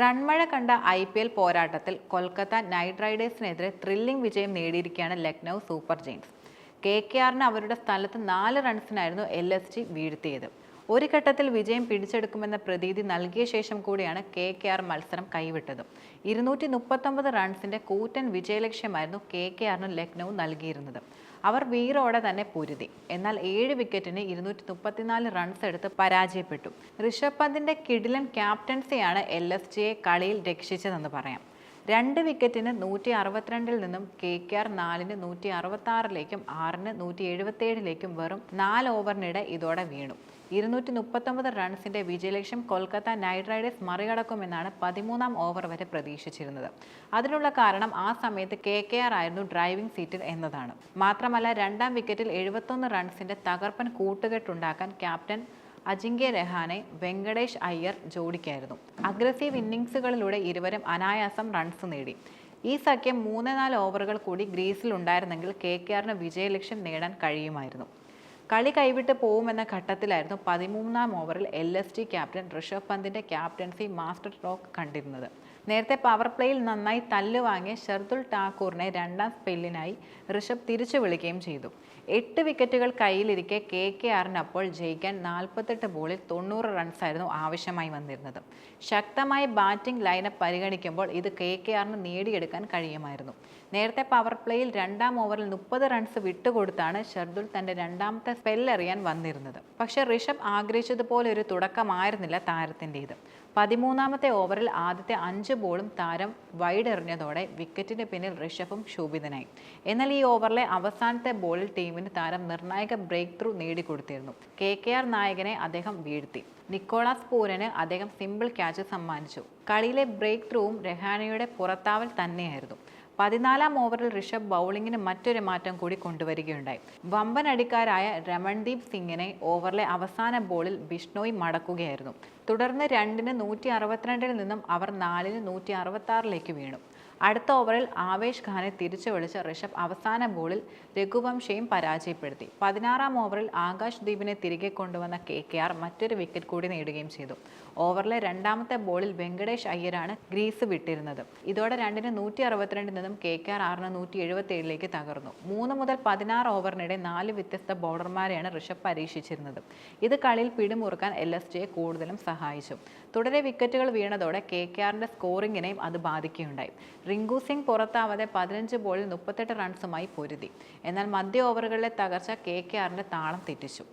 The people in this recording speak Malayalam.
റൺമഴ കണ്ട ഐ പി എൽ പോരാട്ടത്തിൽ കൊൽക്കത്ത നൈറ്റ് റൈഡേഴ്സിനെതിരെ ത്രില്ലിംഗ് വിജയം നേടിയിരിക്കുകയാണ് Lucknow Super Giants. K K ആറിന് അവരുടെ സ്ഥലത്ത് നാല് റൺസിനായിരുന്നു എൽ എസ് ജി വീഴ്ത്തിയത്. ഒരു ഘട്ടത്തിൽ വിജയം പിടിച്ചെടുക്കുമെന്ന പ്രതീതി നൽകിയ ശേഷം കൂടിയാണ് കെ കെ ആർ മത്സരം കൈവിട്ടത്. ഇരുന്നൂറ്റി മുപ്പത്തൊമ്പത് റൺസിന്റെ കൂറ്റൻ വിജയലക്ഷ്യമായിരുന്നു കെ കെ ആറിന് ലക്നൗ നൽകിയിരുന്നത്. അവർ വീറോടെ തന്നെ പൊരുതി. എന്നാൽ ഏഴ് വിക്കറ്റിന് ഇരുന്നൂറ്റി മുപ്പത്തിനാല് റൺസ് എടുത്ത് പരാജയപ്പെട്ടു. ഋഷഭ് പന്തിന്റെ കിടിലൻ ക്യാപ്റ്റൻസിയാണ് എൽ എസ് ജിയെ കളിയിൽ രക്ഷിച്ചതെന്ന് പറയാം. രണ്ട് വിക്കറ്റിന് നൂറ്റി അറുപത്തിരണ്ടിൽ നിന്നും കെ കെ ആർ നാലിന് നൂറ്റി അറുപത്തി ആറിലേക്കും ആറിന് നൂറ്റി എഴുപത്തി ഏഴിലേക്കും വെറും നാല് ഓവറിനിടെ ഇതോടെ വീണു. ഇരുന്നൂറ്റി മുപ്പത്തൊമ്പത് റൺസിന്റെ വിജയലക്ഷ്യം കൊൽക്കത്ത നൈറ്റ് റൈഡേഴ്സ് മറികടക്കുമെന്നാണ് പതിമൂന്നാം ഓവർ വരെ പ്രതീക്ഷിച്ചിരുന്നത്. അതിനുള്ള കാരണം ആ സമയത്ത് കെ കെ ആർ ആയിരുന്നു ഡ്രൈവിംഗ് സീറ്റിൽ എന്നതാണ്. മാത്രമല്ല രണ്ടാം വിക്കറ്റിൽ എഴുപത്തൊന്ന് റൺസിന്റെ തകർപ്പൻ കൂട്ടുകെട്ടുണ്ടാക്കാൻ ക്യാപ്റ്റൻ അജിങ്ക്യ രഹാനെ വെങ്കടേഷ് അയ്യർ ജോഡിക്കായിരുന്നു. അഗ്രസീവ് ഇന്നിങ്സുകളിലൂടെ ഇരുവരും അനായാസം റൺസ് നേടി. ഈ സഖ്യം മൂന്ന് നാല് ഓവറുകൾ കൂടി ഗ്രീസിൽ ഉണ്ടായിരുന്നെങ്കിൽ കെ കെ ആറിന് വിജയലക്ഷ്യം നേടാൻ കഴിയുമായിരുന്നു. കളി കൈവിട്ട് പോകുമെന്ന ഘട്ടത്തിലായിരുന്നു പതിമൂന്നാം ഓവറിൽ L S T captain Rishabh പന്തിന്റെ ക്യാപ്റ്റൻസി മാസ്റ്റർ സ്ട്രോക്ക് കണ്ടിരുന്നത്. നേരത്തെ പവർ പ്ലേയിൽ നന്നായി തല്ലുവാങ്ങിയ ഷർദുൽ ടാക്കൂറിനെ രണ്ടാം സ്പെല്ലിനായി ഋഷഭ് തിരിച്ചു വിളിക്കുകയും ചെയ്തു. എട്ട് വിക്കറ്റുകൾ കയ്യിലിരിക്കെ കെ കെ ആറിനപ്പോൾ ജയിക്കാൻ നാൽപ്പത്തെട്ട് ബോളിൽ തൊണ്ണൂറ് റൺസായിരുന്നു ആവശ്യമായി വന്നിരുന്നത്. ശക്തമായ ബാറ്റിംഗ് ലൈനപ്പ് പരിഗണിക്കുമ്പോൾ ഇത് കെ കെ ആറിന് നേടിയെടുക്കാൻ കഴിയുമായിരുന്നു. നേരത്തെ പവർ പ്ലേയിൽ രണ്ടാം ഓവറിൽ മുപ്പത് റൺസ് വിട്ടുകൊടുത്താണ് ഷർദുൽ തന്റെ രണ്ടാമത്തെ സ്പെല്ലെറിയാൻ വന്നിരുന്നത്. പക്ഷേ ഋഷഭ് ആഗ്രഹിച്ചതുപോലെ ഒരു തുടക്കമായിരുന്നില്ല താരത്തിന്റെത് പതിമൂന്നാമത്തെ ഓവറിൽ ആദ്യത്തെ അഞ്ച് ബോളും താരം വൈഡ് എറിഞ്ഞതോടെ വിക്കറ്റിന് പിന്നിൽ ഋഷഭും ശോഭിതനായി. എന്നാൽ ഈ ഓവറിലെ അവസാനത്തെ ബോളിൽ ടീമിന് താരം നിർണായക ബ്രേക്ക് ത്രൂ നേടിക്കൊടുത്തിരുന്നു. കെ കെ ആർ നായകനെ അദ്ദേഹം വീഴ്ത്തി. നിക്കോളാസ് പൂരന് അദ്ദേഹം സിമ്പിൾ ക്യാച്ച് സമ്മാനിച്ചു. കളിയിലെ ബ്രേക്ക് ത്രൂവും രഹാനയുടെ പുറത്താവൽ തന്നെയായിരുന്നു. പതിനാലാം ഓവറിൽ ഋഷഭ് ബൗളിങ്ങിന് മറ്റൊരു മാറ്റം കൂടി കൊണ്ടുവരികയുണ്ടായി. വമ്പൻ അടിക്കാരായ രമൺദീപ് സിംഗിനെ ഓവറിലെ അവസാന ബോളിൽ ബിഷ്ണോയ് മടക്കുകയായിരുന്നു. തുടർന്ന് രണ്ടിന് നൂറ്റി അറുപത്തിരണ്ടിൽ നിന്നും അവർ നാലിന് നൂറ്റി അറുപത്തി വീണു. അടുത്ത ഓവറിൽ ആവേശ് ഖാനെ തിരിച്ചു വിളിച്ച ഋഷഭ് അവസാന ബോളിൽ രഘുവംശയും പരാജയപ്പെടുത്തി. പതിനാറാം ഓവറിൽ ആകാശ് ദീപിനെ തിരികെ കൊണ്ടുവന്ന കെ കെ ആർ മറ്റൊരു വിക്കറ്റ് കൂടി നേടുകയും ചെയ്തു. ഓവറിലെ രണ്ടാമത്തെ ബോളിൽ വെങ്കടേഷ് അയ്യരാണ് ഗ്രീസ് വിട്ടിരുന്നത്. ഇതോടെ രണ്ടിന് നൂറ്റി അറുപത്തിരണ്ടിൽ നിന്നും കെ കെ ആർ ആറിന് നൂറ്റി എഴുപത്തി ഏഴിലേക്ക് തകർന്നു. മൂന്ന് മുതൽ പതിനാറ് ഓവറിനിടെ നാല് വ്യത്യസ്ത ബൗളർമാരെയാണ് ഋഷഭ് പരീക്ഷിച്ചിരുന്നത്. ഇത് കളിയിൽ പിടിമുറുക്കാൻ എൽ എസ് ജിയെ കൂടുതലും സഹായിച്ചു. തുടരെ വിക്കറ്റുകൾ വീണതോടെ കെ കെ ആറിന്റെ സ്കോറിങ്ങിനെയും അത് ബാധിക്കുകയുണ്ടായി. റിങ്കു സിംഗ് പുറത്താവാതെ പതിനഞ്ച് ബോളിൽ മുപ്പത്തെട്ട് റൺസുമായി പൊരുതി. എന്നാൽ മധ്യ ഓവറുകളിലെ തകർച്ച കെ കെ ആറിന്റെ താളം തെറ്റിച്ചു.